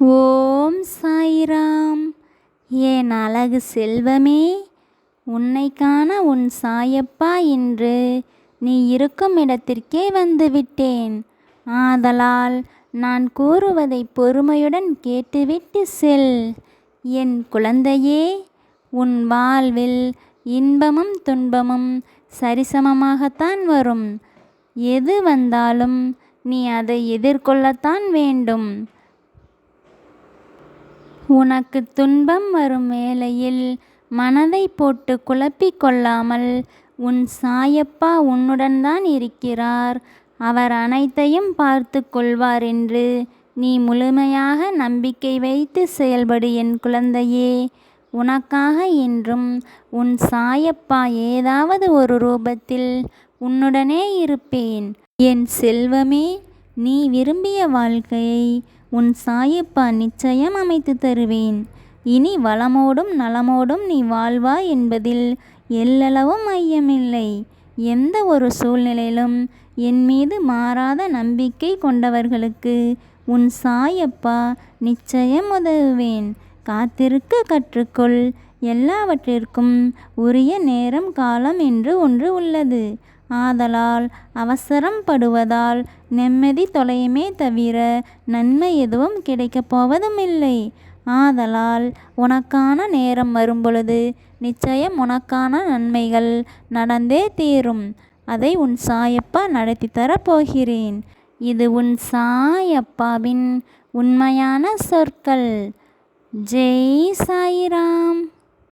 ஓம் சாய்ராம். என் அழகு செல்வமே உன்னை காண உன் சாயப்பா இன்று. நீ இருக்கும் இடத்திற்கே வந்துவிட்டேன் ஆதலால் நான் கூறுவதை பொறுமையுடன் கேட்டுவிட்டு செல். என் குழந்தையே உன் வாழ்வில் இன்பமும் துன்பமும் சரிசமமாகத்தான் வரும். எது வந்தாலும் நீ அதை எதிர்கொள்ளத்தான் வேண்டும். உனக்கு துன்பம் வரும் வேளையில் மனதை போட்டு குழப்பிக் கொள்ளாமல் உன் சாயப்பா உன்னுடன் தான் இருக்கிறார். அவர் அனைத்தையும் பார்த்து கொள்வார் என்று நீ முழுமையாக நம்பிக்கை வைத்து செயல்படு என் குழந்தையே. உனக்காக என்றும் உன் சாயப்பா ஏதாவது ஒரு ரூபத்தில் உன்னுடனே இருப்பேன். என் செல்வமே நீ விரும்பிய வாழ்க்கையை உன் சாயப்பா நிச்சயம் அமைத்து தருவேன். இனி வளமோடும் நலமோடும் நீ வாழ்வாய் என்பதில் எல்லளவும் ஐயமில்லை. எந்த ஒரு சூழ்நிலையிலும் என் மீது மாறாத நம்பிக்கை கொண்டவர்களுக்கு உன் சாயப்பா நிச்சயம் உதவுவேன். காத்திருக்க கற்றுக்கொள். எல்லாவற்றிற்கும் உரிய நேரம் காலம் என்று ஒன்று உள்ளது. ஆதலால் அவசரம் படுவதால் நிம்மதி தொலையுமே தவிர நன்மை எதுவும் கிடைக்கப் போவதுமில்லை. ஆதலால் உனக்கான நேரம் வரும்பொழுது நிச்சயம் உனக்கான நன்மைகள் நடந்தே தீரும். அதை உன் சாயப்பா நடத்தி தரப்போகிறேன் இது உன் சாயப்பாவின் உண்மையான சொற்கள். ஜெய் சாயிராம்.